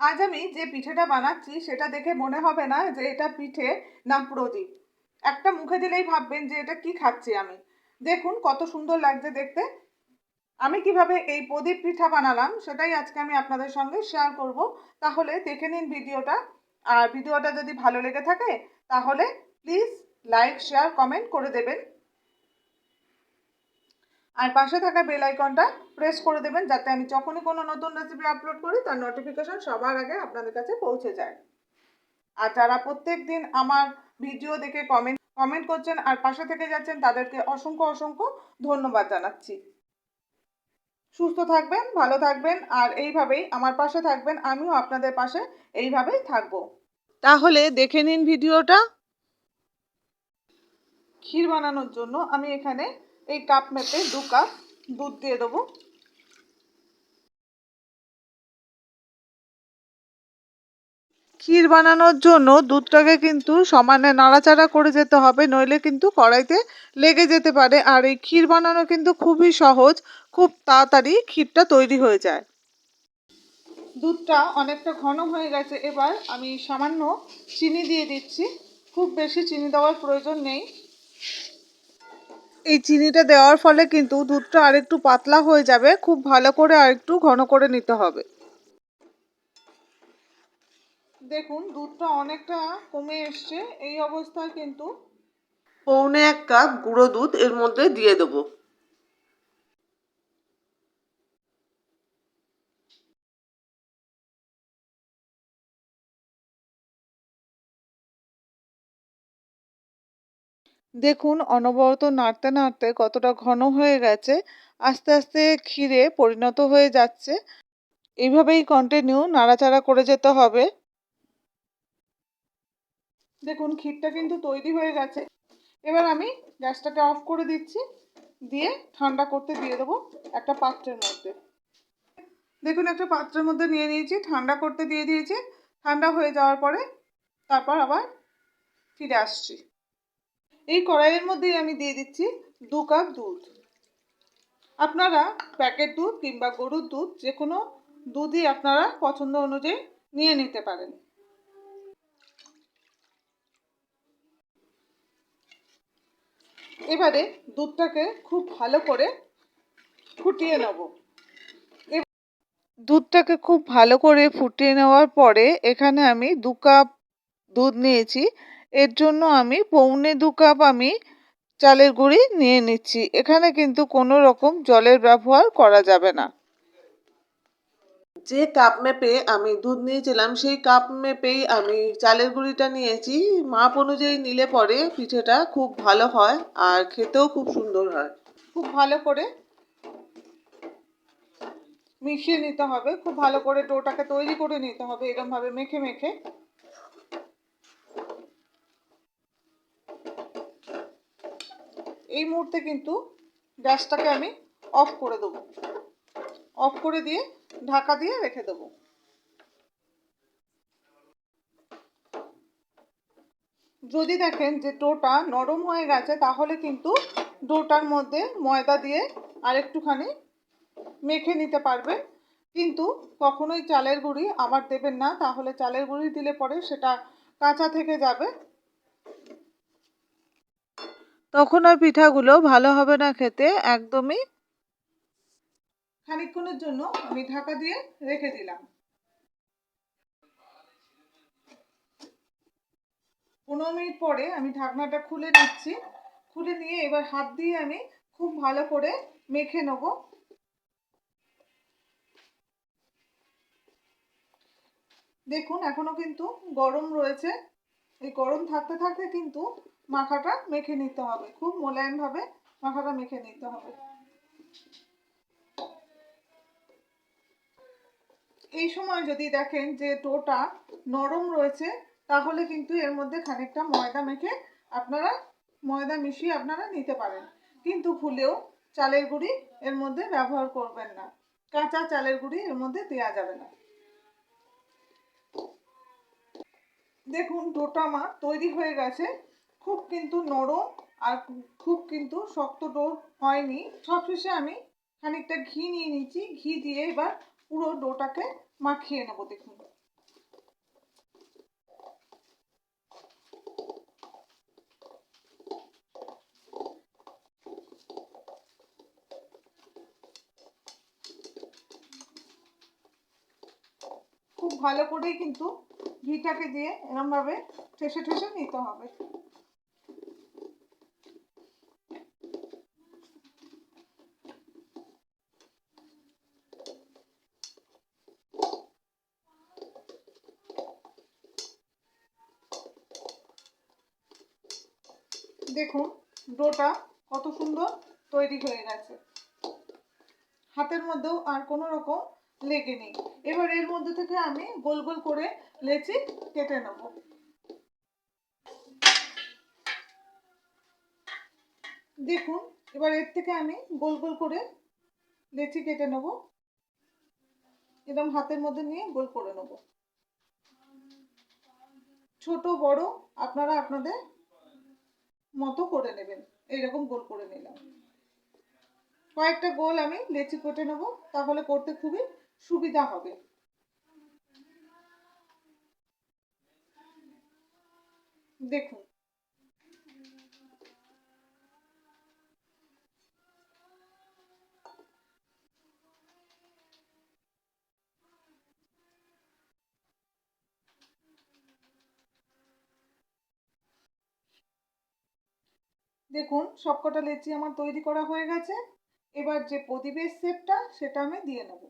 আজ আমি যে পিঠেটা বানাচ্ছি সেটা দেখে মনে হবে না যে এটা পিঠে না প্রদীপ একটা মুখে দিলেই ভাববেন যে এটা কি খাচ্ছি আমি। দেখুন কত সুন্দর লাগছে দেখতে। আমি কীভাবে এই প্রদীপ পিঠা বানালাম সেটাই আজকে আমি আপনাদের সঙ্গে শেয়ার করব। তাহলে দেখে নিন ভিডিওটা। আর ভিডিওটা যদি ভালো লেগে থাকে, তাহলে প্লিজ লাইক শেয়ার কমেন্ট করে দেবেন। আর পাশে থাকা বেল আইকনটা প্রেস করে দেবেন যাতে আমি যখনই কোনো নতুন রেসিপি আপলোড করি, তার নোটিফিকেশন সবার আগে আপনাদের কাছে পৌঁছে যায়। আর যারা প্রত্যেক দিন আমার ভিডিও দেখে কমেন্ট কমেন্ট করছেন আর পাশে থেকে যাচ্ছেন, তাদেরকে অসংখ্য অসংখ্য ধন্যবাদ জানাচ্ছি। সুস্থ থাকবেন, ভালো থাকবেন, আর এইভাবেই আমার পাশে থাকবেন, আমিও আপনাদের পাশে এইভাবেই থাকব। তাহলে দেখে নিন ভিডিওটা ক্ষীর বানানোর জন্য আমি এখানে এই কাপ মেপে দু কাপ দুধ দিয়ে দেবো। ক্ষীর বানানোর জন্য দুধটাকে কিন্তু সমানে নাড়াচাড়া করে যেতে হবে, নইলে কিন্তু কড়াইতে লেগে যেতে পারে। আর এই ক্ষীর বানানো কিন্তু খুবই সহজ, খুব তাড়াতাড়ি ক্ষীরটা তৈরি হয়ে যায়। দুধটা অনেকটা ঘন হয়ে গেছে, এবার আমি সামান্য চিনি দিয়ে দিচ্ছি। খুব বেশি চিনি দেওয়ার প্রয়োজন নেই। এই চিনিটা দেওয়ার ফলে কিন্তু দুধটা আরেকটু পাতলা হয়ে যাবে। খুব ভালো করে আরেকটু ঘন করে নিতে হবে। দেখুন, দুধটা অনেকটা কমে এসছে। এই অবস্থায় কিন্তু পৌনে এক কাপ গুঁড়ো দুধ এর মধ্যে দিয়ে দেবো। দেখুন, অনবরত নাড়তে নাড়তে কতটা ঘন হয়ে গেছে, আস্তে আস্তে ক্ষীরে পরিণত হয়ে যাচ্ছে। এইভাবেই কন্টিনিউ নাড়াচাড়া করে যেতে হবে। দেখুন, ক্ষীরটা কিন্তু তৈরি হয়ে গেছে। এবার আমি গ্যাসটাকে অফ করে দিচ্ছি, দিয়ে ঠান্ডা করতে দিয়ে দেবো একটা পাত্রের মধ্যে। দেখুন, একটা পাত্রের মধ্যে নিয়ে নিয়েছি, ঠান্ডা করতে দিয়ে দিয়েছি। ঠান্ডা হয়ে যাওয়ার পরে তারপর আবার ফিরে আসছি। এই কড়াইয়ের মধ্যেই আমি দিয়ে দিচ্ছি দু কাপ দুধ। আপনারা প্যাকেট দুধ কিংবা গরুর দুধ যে কোনো দুধই আপনারা পছন্দ অনুযায়ী নিয়ে নিতে পারেন। এবারে দুধটাকে খুব ভালো করে ফুটিয়ে নেব। দুধটাকে খুব ভালো করে ফুটিয়ে নেওয়ার পরে এখানে আমি দু কাপ দুধ নিয়েছি। এর জন্য আমি পৌনে দু কাপ আমি চালের গুঁড়ি নিয়ে নিচ্ছি। এখানে কিন্তু কোনো রকম জলের ব্যবহার করা যাবে না। যে কাপ মেপে আমি দুধ নিয়েছিলাম, সেই কাপ মেপেই আমি চালের গুঁড়িটা নিয়েছি। মাপ অনুযায়ী নিলে পরে পিঠেটা খুব ভালো হয় আর খেতেও খুব সুন্দর হয়। খুব ভালো করে মিশিয়ে নিতে হবে। খুব ভালো করে ডোটাকে তৈরি করে নিতে হবে এরকম ভাবে মেখে মেখে। এই মুহূর্তে কিন্তু গ্যাসটাকে আমি অফ করে দেবো। অফ করে দিয়ে ঢাকা দিয়ে রেখে দেবো। যদি দেখেন যে ডোটা নরম হয়ে গেছে, তাহলে কিন্তু ডোটার মধ্যে ময়দা দিয়ে আরেকটুখানি মেখে নিতে পারবেন। কিন্তু কখনোই চালের গুঁড়ি আবার দেবেন না, তাহলে চালের গুঁড়ি দিলে পরে সেটা কাঁচা থেকে যাবে। তখন আর পিঠাগুলো ভালো হবে না খেতে, একদমই। খানিকক্ষণের জন্য আমি ঢাকা দিয়ে রেখে দিলাম। পনেরো মিনিট পরে আমি ঢাকনাটা খুলে নিচ্ছি। খুলে নিয়ে এবার হাত দিয়ে আমি খুব ভালো করে মেখে নেব। দেখুন, এখনও কিন্তু গরম রয়েছে। এই গরম থাকতে থাকতে কিন্তু মাখাটা মেখে নিতে হবে, খুব মোলায়েমভাবে মাখাটা মেখে নিতে হবে। এই সময় যদি দেখেন যে ডোটা নরম রয়েছে, তাহলে কিন্তু এর মধ্যে খানিকটা ময়দা মেখে আপনারা, ময়দা মিশিয়ে আপনারা নিতে পারেন। কিন্তু ভুলেও চালের গুঁড়ি এর মধ্যে ব্যবহার করবেন না। কাঁচা চালের গুঁড়ি এর মধ্যে দেওয়া যাবে না। দেখুন, ডোটা আমার তৈরি হয়ে গেছে। খুব কিন্তু নরম আর খুব কিন্তু শক্ত ডোর হয়নি। সবশেষে আমি খানিকটা ঘি নিয়ে নিচ্ছি ঘি দিয়ে এবার পুরো ডোটাকে মাখিয়ে নেব, দেখুন। খুব ভালো করেই কিন্তু ঘিটাকে দিয়ে এরমভাবে ঠেসে ঠেসে নিতে হবে। দেখুন, ডোটা কত সুন্দর তৈরি হয়ে গেছে। হাতের মধ্যেও আর কোনো রকম লেগে নেই। এবার এর মধ্যে থেকে আমি গোল গোল করে লেচি কেটে নেব। দেখুন, এবার এর থেকে আমি গোল গোল করে লেচি কেটে নেব। এরকম হাতের মধ্যে নিয়ে গোল করে নেব। ছোট, বড়, আপনারা আপনাদের মতো করে নেবেন। এইরকম গোল করে নিলাম। কয়েকটা গোল আমি লেচি কেটে নেব, তাহলে করতে খুবই সুবিধা হবে। দেখুন দেখুন, সবকটা লেচি আমার তৈরি করা হয়ে গেছে। এবার যে প্রদীপের শেপটা, সেটা আমি দিয়ে নেব।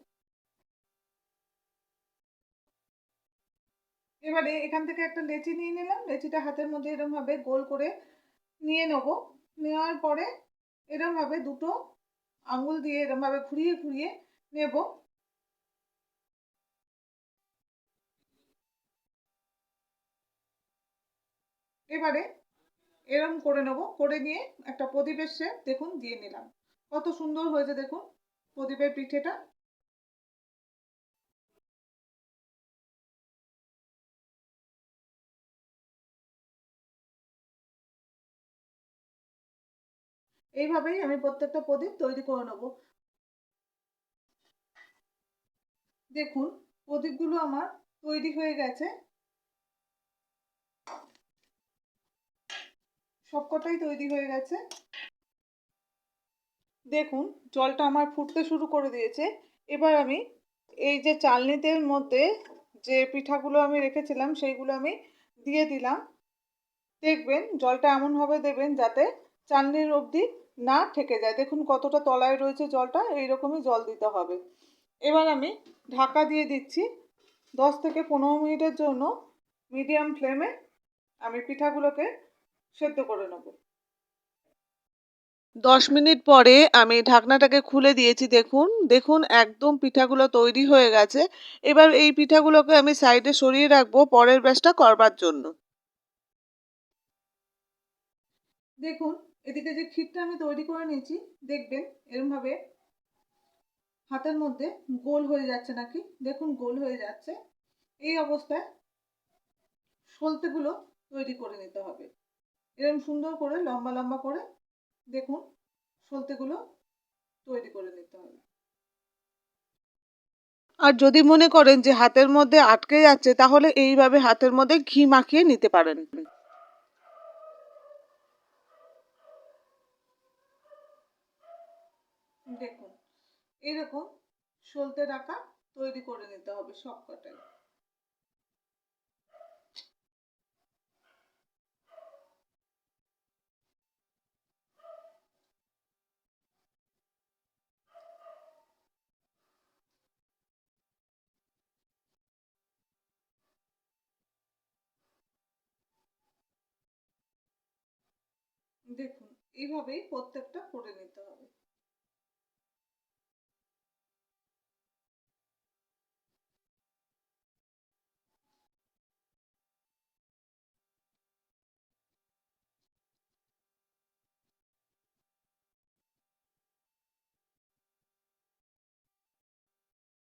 এবারে এখান থেকে একটা লেচি নিয়ে নিলাম। লেচিটা হাতের মধ্যে এরমভাবে গোল করে নিয়ে নেব। নেওয়ার পরে এরমভাবে দুটো আঙুল দিয়ে এরমভাবে ঘুরিয়ে ঘুরিয়ে নেব। এবারে এরম করে নেব। করে নিয়ে একটা প্রদীপের শেপ দেখুন, দিয়ে নিলাম। কত সুন্দর হয়েছে দেখুন প্রদীপের পিঠেটা। এইভাবেই আমি প্রত্যেকটা প্রদীপ তৈরি করে নেব। দেখুন, প্রদীপগুলো আমার তৈরি হয়ে গেছে। সবকটাই তৈরি হয়ে গেছে। দেখুন, জলটা আমার ফুটতে শুরু করে দিয়েছে। এবার আমি এই যে চালনিতের মধ্যে যে পিঠাগুলো আমি রেখেছিলাম, সেইগুলো আমি দিয়ে দিলাম। দেখবেন, জলটা এমনভাবে দেবেন যাতে চালনির অবধি না ঠেকে যায়। দেখুন কতটা তলায় রয়েছে জলটা, এইরকমই জল দিতে হবে। এবার আমি ঢাকা দিয়ে দিচ্ছি। দশ থেকে পনেরো মিনিটের জন্য মিডিয়াম ফ্লেমে আমি পিঠাগুলোকে সেদ্ধ করে নেব। দশ মিনিট পরে আমি ঢাকনাটাকে খুলে দিয়েছি, দেখুন। দেখুন, একদম পিঠাগুলো তৈরি হয়ে গেছে। এবার এই পিঠাগুলোকে আমি সাইডে সরিয়ে রাখব পরের ব্যাচটা করবার জন্য। দেখুন, এদিকে যে ক্ষীরটা আমি তৈরি করে নিয়েছি, দেখবেন এরমভাবে হাতের মধ্যে গোল হয়ে যাচ্ছে নাকি? দেখুন, গোল হয়ে যাচ্ছে। এই অবস্থায় সলতেগুলো তৈরি করে নিতে হবে। এরকম সুন্দর করে, লম্বা লম্বা করে দেখুন, সলতেগুলো তৈরি করে নিতে হবে। আর যদি মনে করেন যে হাতের মধ্যে আটকে যাচ্ছে, তাহলে এইভাবে হাতের মধ্যে ঘি মাখিয়ে নিতে পারেন। দেখুন, এরকম সলতে রাখা তৈরি করে নিতে হবে সবকটাই। দেখুন এইভাবেই প্রত্যেকটা করে নিতে হবে।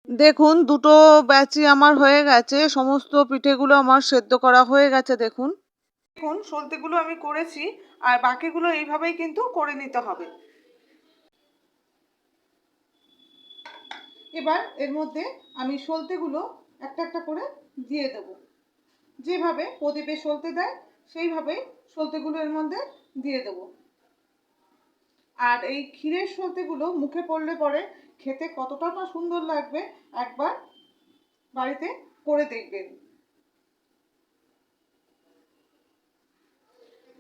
দেখুন, দুটো ব্যাচই আমার হয়ে গেছে, সমস্ত পিঠেগুলো আমার সেদ্ধ করা হয়ে গেছে, দেখুন। দেখুন, সলতেগুলো আমি করেছি, আর বাকিগুলো এইভাবেই কিন্তু করে নিতে হবে। এবার এর মধ্যে আমি সলতেগুলো একটা একটা করে দিয়ে দেব। যেভাবে প্রদীপে সলতে দেয়, সেইভাবেই সলতেগুলো এর মধ্যে দিয়ে দেব। আর এই ক্ষীরের সলতেগুলো মুখে পড়লে পরে খেতে কতটা সুন্দর লাগবে, একবার বাড়িতে করে দেখবেন।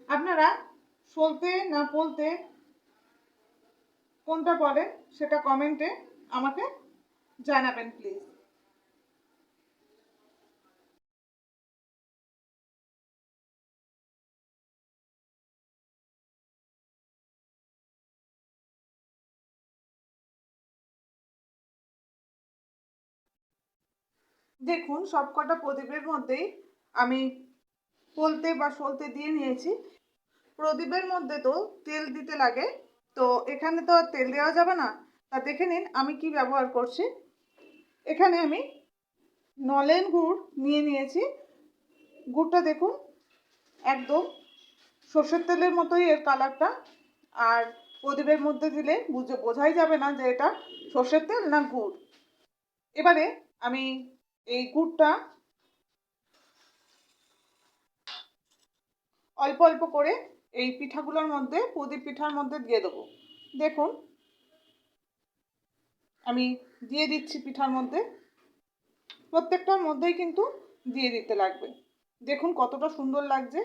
আপনারা সলতে না পলতে কোনটা বলেন সেটা কমেন্টে আমাকে জানাবেন প্লিজ দেখুন, সবকটা প্রদীপের মধ্যেই আমি পলতে বা সলতে দিয়ে নিয়েছি। প্রদীপের মধ্যে তো তেল দিতে লাগে। তো এখানে তো তেল দেওয়া যাবে না। তা দেখে নিন আমি কি ব্যবহার করছি। এখানে আমি নলেন গুড় নিয়ে নিয়েছি। গুড়টা দেখুন, একদম সর্ষের তেলের মতোই এর কালারটা। আর প্রদীপের মধ্যে দিলে বুঝে বোঝাই যাবে না যে এটা সর্ষের তেল না গুড়। এবারে আমি এই গুড়টা অল্প অল্প করে এই পিঠাগুলোর মধ্যে, প্রদীপ পিঠার মধ্যে দিয়ে দেবো। দেখুন, আমি দিয়ে দিচ্ছি পিঠার মধ্যে। প্রত্যেকটার মধ্যেই কিন্তু দিয়ে দিতে লাগবে। দেখুন কতটা সুন্দর লাগছে।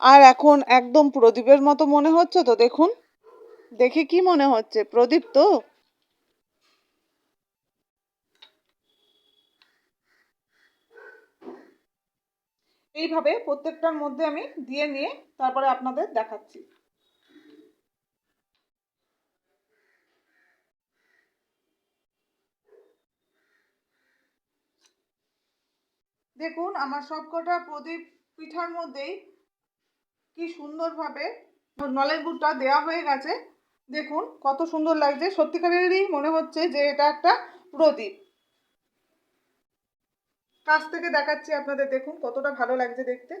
আর এখন একদম প্রদীপের মতো মনে হচ্ছে তো দেখুন। দেখে কি মনে হচ্ছে? প্রদীপ তো? এইভাবে প্রত্যেকটার মধ্যে আমি দিয়ে নিয়ে তারপরে আপনাদের দেখাচ্ছি। দেখুন, আমার সবকটা প্রদীপ পিঠার মধ্যেই কি সুন্দরভাবে নলের গুড়টা দেওয়া হয়ে গেছে। দেখুন, কত সুন্দর লাগছে। সত্যিকারেরই মনে হচ্ছে যে এটা একটা প্রদীপ। কাছ থেকে দেখাচ্ছি আপনাদের দেখুন কতটা ভালো লাগছে দেখতে।